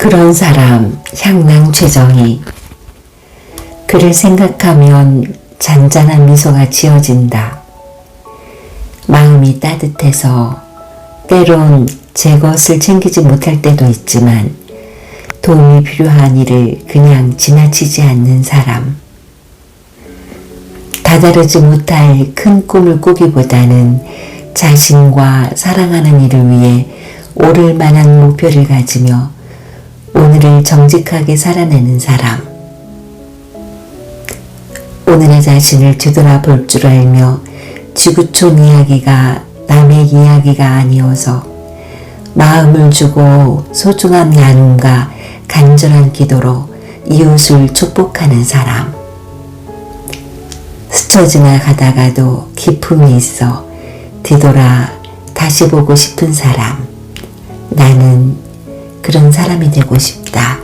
그런 사람 향랑 최정희 그를 생각하면 잔잔한 미소가 지어진다. 마음이 따뜻해서 때론 제 것을 챙기지 못할 때도 있지만 도움이 필요한 일을 그냥 지나치지 않는 사람. 다다르지 못할 큰 꿈을 꾸기보다는 자신과 사랑하는 이를 위해 오를 만한 목표를 가지며 오늘을 정직하게 살아내는 사람. 오늘의 자신을 뒤돌아볼 줄 알며 지구촌 이야기가 남의 이야기가 아니어서 마음을 주고 소중한 나눔과 간절한 기도로 이웃을 축복하는 사람. 스쳐 지나가다가도 기품이 있어 뒤돌아 다시 보고 싶은 사람. 그런 사람이 되고 싶다.